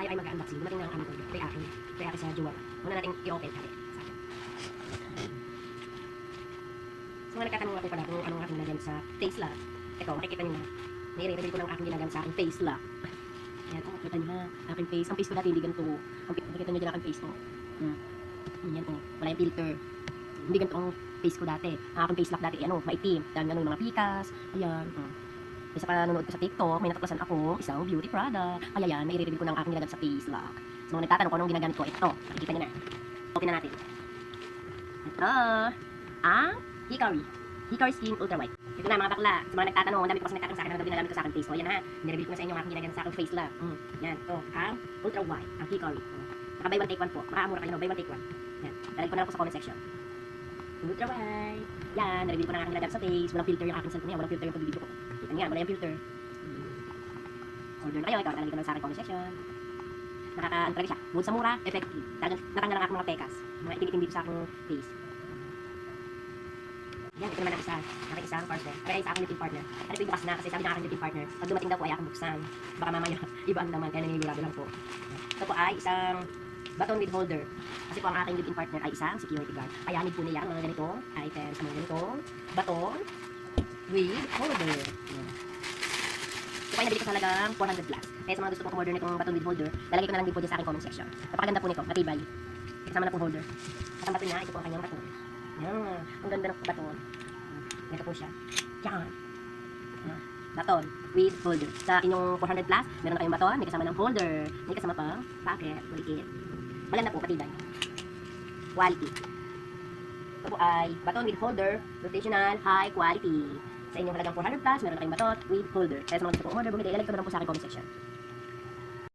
tayo ay mag-unboxing. Dumating na ang aming order. Kay akin. Kay akin sa Jewel. Muna natin i-open kami. Sa. So nga nagtatanong ako pala kung anong aking nilagyan sa face lock. Ito, makikita niyo na. Nire-reveal ko ng aking ginagawa sa aking face lock. Ayan, oh, kita niyo na. Aking face. Ang face ko dati hindi ganito. Ang pi- nakita niyo dyan aking face ko. Hmm. Yan, oh. Wala yung filter. Hindi ganito ang face ko dati. Ang aking face lock dati, ano, maitim. Dahil yung mga pikas. Ayan. Hmm. Isa pa nanonood ko sa TikTok, may natuklasan ako isang beauty product. Kaya yan, may i-reveal ko ng aking ginagamit sa face lock. So, mga nagtatanong ko anong ginagamit ko, ito. Nakikita niyo na. Open na natin. Ito. Ang Hickory. Hickory Skin Ultra White. Ito na mga bakla. Sa mga nagtatanong, ang dami ko kasi nagtatanong sa akin, ano daw ginagamit ko sa aking face. So, yan na. Nireveal ko na sa inyo ang aking ginagamit sa aking face lock. Mm. Yan. Ito. Ang Ultra White. Ang. Mm. Naka buy one take one po. Makakamura kayo, no? Buy one take one. Yan. Dalhin ko na lang po sa comment section. Ultra White. Yan. Nireveal ko na ang aking ginagamit sa face. Walang filter yung aking cellphone niya. Walang filter yung pag-video ko. Niya, wala yung filter. Order na kayo. Ito, talalagay ko na lang sa aking comment section. Nakaka, ano talaga siya, bukod sa mura, effective. Talagang natanggal ang aking mga pekas. Mga itim-itim dito sa aking face. Yan, ito naman ang isa. Aking isang partner. Ay, sa aking lip partner. Ano po yung bukas na kasi sabi ng aking lip partner, pag dumating daw po ay aking buksan. Baka mamaya, iba ang naman, kaya nanginigurado lang po. Ito po ay isang baton with holder. Kasi po ang aking live-in partner ay isang security guard. Kaya need po niya ang mga ganitong items, mga ganitong baton with holder. Yan. So, kaya nabili ko sa halagang 400 plus. Kaya sa mga gusto kong order nitong baton with holder, lalagay ko na lang din po dyan sa aking comment section. Napakaganda po nito, matibay. Kasama na pong holder. At ang baton niya, ito po ang kanyang baton. Yan, ang ganda ng baton. Ito po siya. Yan. Baton with holder. Sa inyong 400 plus, meron na kayong baton, may kasama ng holder, may kasama pang packet, malikit. Maganda po, matibay. Quality. Ito po ay baton with holder, rotational, high quality. Sa inyong halagang 400 plus, meron na kayong baton with holder. Kaya sa mga gusto kong order, bumili, ilalagay ko na po sa aking comment section.